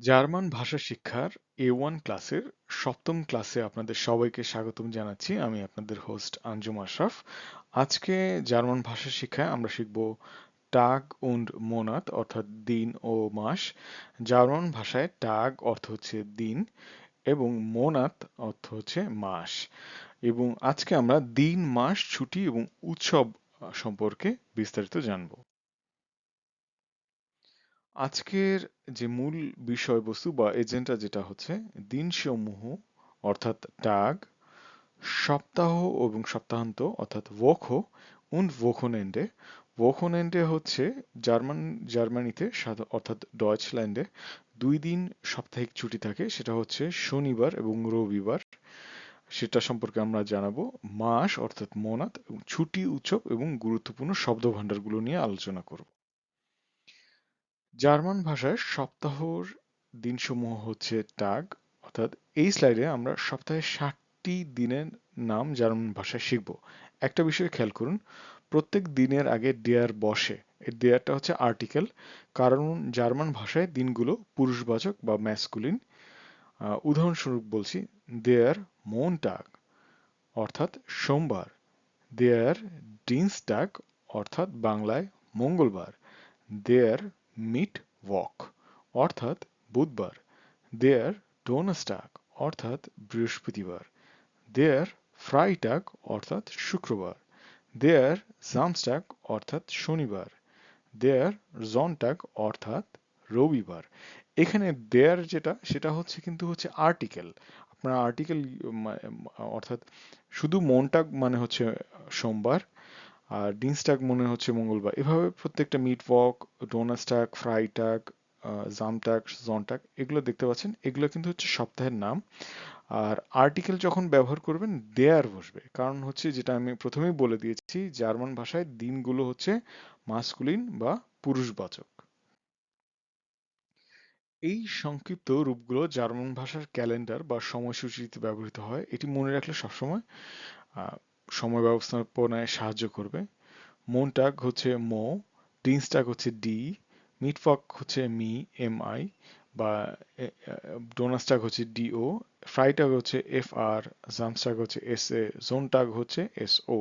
German ভাষা শিক্ষার এ one ক্লাসের সপ্তম ক্লাসে আপনাদের সবাইকে স্বাগতম জানাচ্ছি। আমি আপনাদের হোস্ট আঞ্জুম আশরাফ। আজকে জার্মান ভাষা শিক্ষায় আমরা শিখব টাগ উন্ড মোনাত অর্থাৎ দিন ও মাস। জার্মান ভাষায় টাগ অর্থ হচ্ছে দিন এবং মোনাত অর্থ হচ্ছে মাস। এবং আজকে আমরা দিন, মাস, ছুটি এবং উৎসব সম্পর্কে বিস্তারিত জানব। আজকের যে মূল বিষয়বস্তু বা এজেন্ডা যেটা হচ্ছে দিন দিনসমূহ, অর্থাৎ টাগ সপ্তাহ এবং সপ্তাহান্ত, অর্থাৎ ওখো উন্ড ভোখনেন্ডে ভোখনেন্ডে হচ্ছে জার্মান, জার্মানিতে অর্থাৎ ডয়েচল্যান্ডে দুই দিন সাপ্তাহিক ছুটি থাকে, সেটা হচ্ছে শনিবার এবং রবিবার। সেটা সম্পর্কে আমরা জানাব মাস, অর্থাৎ মনাত ছুটি, উৎসব এবং গুরুত্বপূর্ণ শব্দ ভাণ্ডারগুলো নিয়ে আলোচনা করব। জার্মান ভাষায় সপ্তাহর দিনসমূহ হচ্ছে টাগ। অর্থাৎ এই স্লাইডে আমরা সপ্তাহে ষাটটি দিনের নাম জার্মান ভাষায় শিখব। একটা বিষয় খেয়াল করুন, প্রত্যেক দিনের আগে ডেয়ার বসে। এই ডেয়ারটা হচ্ছে আর্টিকেল কারণ জার্মান ভাষায় দিনগুলো পুরুষবাচক বা ম্যাসকুলিন উদাহরণস্বরূপ বলছি, দেয়ার মন টাগ, অর্থাৎ সোমবার। দেয়ার ডিন্সটাগ অর্থাৎ বাংলায় মঙ্গলবার। দেয়ার মিট ওয়াক, অর্থাৎ বুধবার। দেয়ার ডোনাস্টাক, অর্থাৎ বৃহস্পতিবার। দেয়ার ফ্রাইটাক, অর্থাৎ শুক্রবার। দেয়ার জামস্টাক, অর্থাৎ শনিবার। দেয়ার জনটাক, অর্থাৎ রবিবার। এখানে দেয়ার যেটা, সেটা হচ্ছে কিন্তু হচ্ছে আর্টিকেল। আপনার আর্টিকেল অর্থাৎ শুধু মনটাক মানে হচ্ছে সোমবার আর ডিনস্টাক মনে হচ্ছে মঙ্গলবার। এভাবে প্রত্যেকটা মিট ওয়াক ডোনাস্টাক ফ্রাইটাক জামটাক জনটাক এগুলো দেখতে পাচ্ছেন। এগুলো কিন্তু হচ্ছে সপ্তাহের নাম। আর আর্টিকেল যখন ব্যবহার করবেন দেয়ার বসবে। কারণ হচ্ছে যেটা আমি প্রথমেই বলে দিয়েছি, জার্মান ভাষায় দিনগুলো হচ্ছে মাস্কুলিন বা পুরুষবাচক। এই সংক্ষিপ্ত রূপগুলো জার্মান ভাষার ক্যালেন্ডার বা সময়সূচিতে ব্যবহৃত হয়, এটি মনে রাখলে সবসময় সময় ব্যবস্থাপনায় সাহায্য করবে। মোনটাগ হচ্ছে মো ডিন্সটাগ হচ্ছে ডি মিটফক হচ্ছে মি, এম আই বা ডোনাসটাগ হচ্ছে ডিও ফ্রাইটাগ হচ্ছে এফ আর জামস্টাগ হচ্ছে এস এ জোনটাগ হচ্ছে এস ও।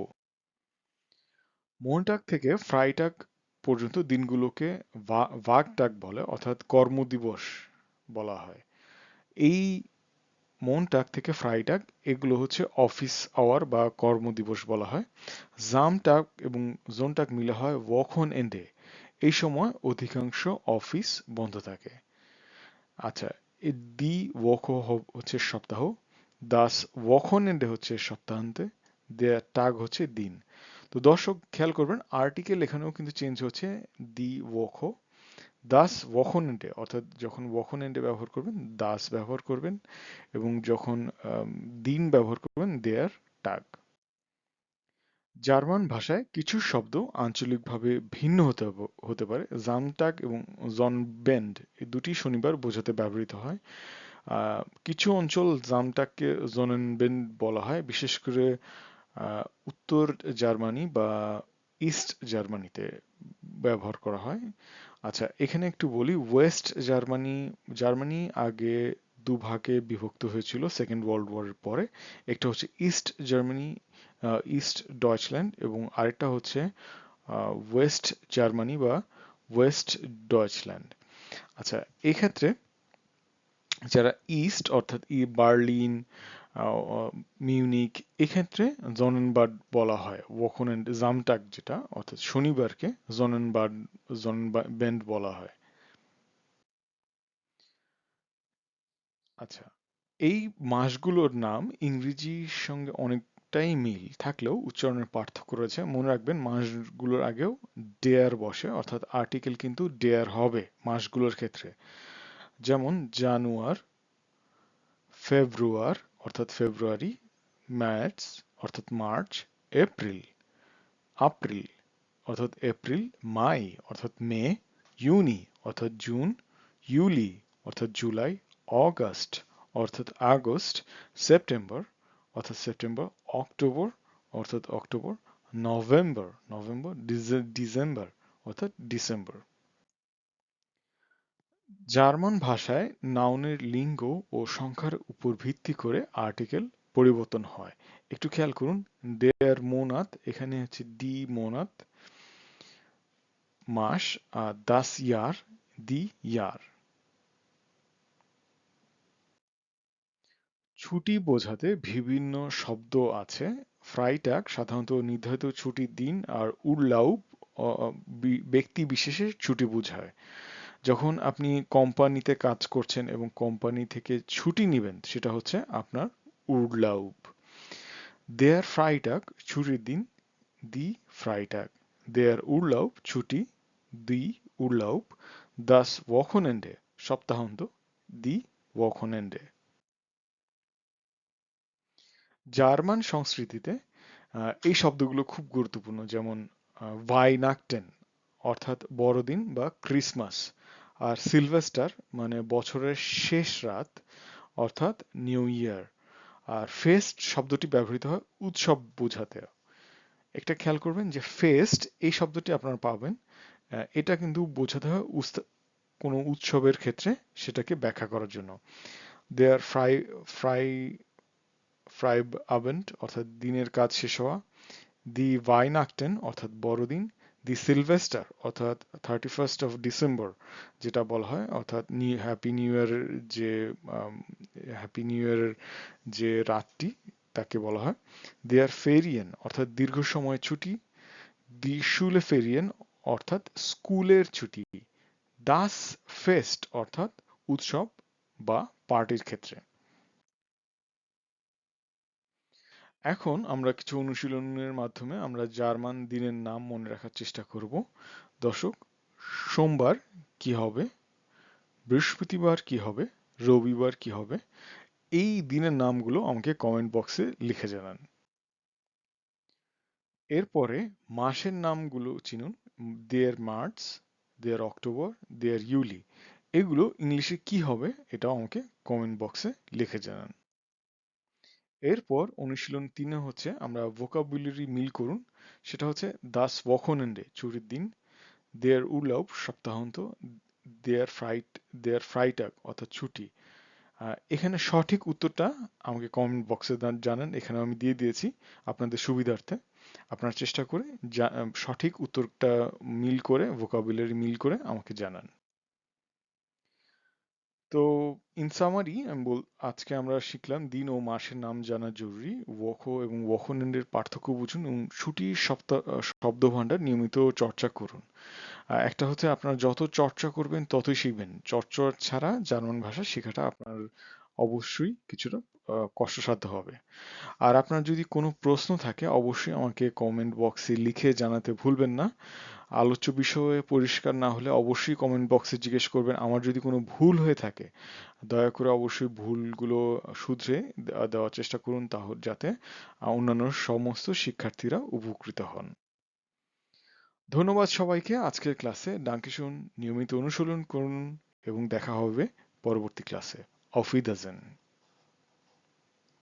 মোনটাগ থেকে ফ্রাইটাগ পর্যন্ত দিনগুলোকে ভাগটাগ বলে, অর্থাৎ কর্মদিবস বলা হয়। এই মনটাক থেকে ফ্রাইটাক এগুলো হচ্ছে অফিস আওয়ার বা কর্মদিবস বলা হয়। জামটাক এবং জোনটাক মিলে হয় ওয়াখন এন্ডে এই সময় অধিকাংশ অফিস বন্ধ থাকে। আচ্ছা দি ওয়াক হচ্ছে সপ্তাহ, দাস ওয়াখন এন্ডে হচ্ছে সপ্তাহান্তে দেয়ার টাগ হচ্ছে দিন। তো দর্শক, খেয়াল করবেন, আর্টিকেল এখানেও কিন্তু চেঞ্জ হচ্ছে দি ওয়াকো দাস ওয়াখনেন্টে অর্থাৎ যখন ওয়াখনেন্টে ব্যবহার করবেন দাস ব্যবহার করবেন এবং যখন দিন ব্যবহার করবেন দেয়ার টাগ জার্মান ভাষায় কিছু শব্দ আঞ্চলিকভাবে ভিন্ন হতে হতে পারে। জামটাগ এবং জনবেন্ড এই দুটি শনিবার বোঝাতে ব্যবহৃত হয়। কিছু অঞ্চল জামটাগকে জনেনবেন্ড বলা হয়, বিশেষ করে উত্তর জার্মানি বা ইস্ট জার্মানিতে ব্যবহার করা হয়। আচ্ছা এখানে একটু বলি, ওয়েস্ট জার্মানি জার্মানি আগে দুভাগে বিভক্ত হয়েছিল, সেকেন্ড ওয়ার্ল্ড ওয়ারের পরে। একটা হচ্ছে ইস্ট জার্মানি ইস্ট ডয়চল্যান্ড এবং আরেকটা হচ্ছে ওয়েস্ট জার্মানি বা ওয়েস্ট ডয়চল্যান্ড। আচ্ছা এক্ষেত্রে যারা ইস্ট, অর্থাৎ ই বার্লিন মিউনিক, এক্ষেত্রে জনেনবার্ড বলা হয়। ওয়াকনেন্ড জামটাক যেটা, অর্থাৎ শনিবারকে জনেনবার্ড জনেনবেন্ড বলা হয়। আচ্ছা এই মাসগুলোর নাম ইংরেজির সঙ্গে অনেকটাই মিল থাকলেও উচ্চারণের পার্থক্য রয়েছে। মনে রাখবেন, মাসগুলোর আগেও ডেয়ার বসে, অর্থাৎ আর্টিকেল কিন্তু ডেয়ার হবে মাসগুলোর ক্ষেত্রে। যেমন জানুয়ার, ফেব্রুয়ার, অর্থাৎ ফেব্রুয়ারি মার্চ অর্থাৎ মার্চ, এপ্রিল এপ্রিল অর্থাৎ এপ্রিল, মাই, অর্থাৎ মে, ইউনি, অর্থাৎ জুন, ইউলি, অর্থাৎ জুলাই, অগাস্ট, অর্থাৎ আগস্ট, সেপ্টেম্বর, অর্থাৎ সেপ্টেম্বর, অক্টোবর, অর্থাৎ অক্টোবর, নভেম্বর নভেম্বর ডিসেম্বর, অর্থাৎ ডিসেম্বর। জার্মান ভাষায় নাউনের লিঙ্গ ও সংখ্যার উপর ভিত্তি করে আর্টিকেল পরিবর্তন হয়। একটু খেয়াল করুন, দেয়ার মোনাত এখানে হচ্ছে ডি মোনাত মাস আর দাস ইয়ার দি ইয়ার ছুটি বোঝাতে বিভিন্ন শব্দ আছে। ফ্রাইটাগ সাধারণত নির্ধারিত ছুটির দিন আর উরলাউব ব্যক্তি বিশেষের ছুটি বোঝায়। যখন আপনি কোম্পানিতে কাজ করছেন এবং কোম্পানি থেকে ছুটি নেবেন, সেটা হচ্ছে আপনার উরলাউব দেয়ার ফ্রাইটাগ, ছুটির দিন দি ফ্রাইটাগ। দেয়ার উরলাউব ছুটি দি উরলাউব দাস ওয়াকনেন্ডে সপ্তাহান্ত দি ওয়াকনেন্ডে জার্মান সংস্কৃতিতে এই শব্দগুলো খুব গুরুত্বপূর্ণ, যেমন ভাইনাকটেন, অর্থাৎ বড়দিন বা ক্রিসমাস। আর সিলভেস্টার মানে বছরের শেষ রাত, অর্থাৎ নিউ ইয়ার। আর ফেস্ট শব্দটি ব্যবহৃত হয় উৎসব বোঝাতে। একটা খেয়াল করবেন যে ফেস্ট এই শব্দটি আপনারা পাবেন এটা কিন্তু বোঝাতে হয় কোনো উৎসবের ক্ষেত্রে সেটাকে ব্যাখ্যা করার জন্য। দেয়ার ফ্রাই ফ্রাই ফ্রাইব আবেন্ট অর্থাৎ দিনের কাজ শেষ হওয়া। দি ভাইনাকটেন অর্থাৎ বড়দিন দি সিলভেস্টার, অর্থাৎ থার্টি ফার্স্ট অফ ডিসেম্বর যেটা বলা হয়, অর্থাৎ নিউ হ্যাপি নিউ ইয়ারের যে হ্যাপি নিউ ইয়ারের যে রাতটি, তাকে বলা হয়। দে আর ফেরিয়েন অর্থাৎ দীর্ঘ সময় ছুটি। দি শুলে ফেরিয়েন অর্থাৎ স্কুলের ছুটি। দাস ফেস্ট অর্থাৎ উৎসব বা পার্টির ক্ষেত্রে। এখন আমরা কিছু অনুশীলনের মাধ্যমে আমরা জার্মান দিনের নাম মনে রাখার চেষ্টা করব। দর্শক, সোমবার কি হবে? বৃহস্পতিবার কি হবে? রবিবার কি হবে? এই দিনের নামগুলো আমাকে কমেন্ট বক্সে লিখে জানান। এরপরে মাসের নামগুলো চিনুন। দেয়ার মার্চ দেয়ার অক্টোবর দেয়ার ইউলি এগুলো ইংলিশে কি হবে? এটাও আমাকে কমেন্ট বক্সে লিখে জানান। এরপর অনুশীলন তিনে হচ্ছে আমরা ভোকাবুলারি মিল করুন। সেটা হচ্ছে দাস ওয়াকনেন্ডে ছুটির দিন। দেয়ার উলাউব সপ্তাহান্ত। দেয়ার ফ্রাইট দেয়ার ফ্রাইটাক অর্থাৎ ছুটি। এখানে সঠিক উত্তরটা আমাকে কমেন্ট বক্সে জানান। এখানে আমি দিয়ে দিয়েছি আপনাদের সুবিধার্থে। আপনারা চেষ্টা করে সঠিক উত্তরটা মিল করে ভোকাবুলারি মিল করে আমাকে জানান। তো ইন সামারি আমি বল, আজকে আমরা শিখলাম দিন ও মাসের নাম জানা জরুরি। ওয়খো এবং ওয়খনেন্ডের পার্থক্য বুঝুন এবং ছুটির সপ্তাহ শব্দ ভাণ্ডার নিয়মিত চর্চা করুন। একটা হচ্ছে আপনার যত চর্চা করবেন ততই শিখবেন। চর্চা ছাড়া জার্মান ভাষা শেখাটা আপনার অবশ্যই কিছুটা কষ্টসাধ্য হবে। আর আপনার যদি কোনো প্রশ্ন থাকে, অবশ্যই আমাকে কমেন্ট বক্সে লিখে জানাতে ভুলবেন না। আলোচ্য বিষয়ে পরিষ্কার না হলে অবশ্যই কমেন্ট বক্সে জিজ্ঞেস করবেন। আমার যদি কোনো ভুল হয়ে থাকে, দয়া করে অবশ্যই ভুলগুলো শুধরে দেওয়ার চেষ্টা করুন তাহলে যাতে অন্যান্য সমস্ত শিক্ষার্থীরা উপকৃত হন। ধন্যবাদ সবাইকে। আজকের ক্লাসে ডাঙ্কিশুন নিয়মিত অনুশীলন করুন এবং দেখা হবে পরবর্তী ক্লাসে। অফিদাজেন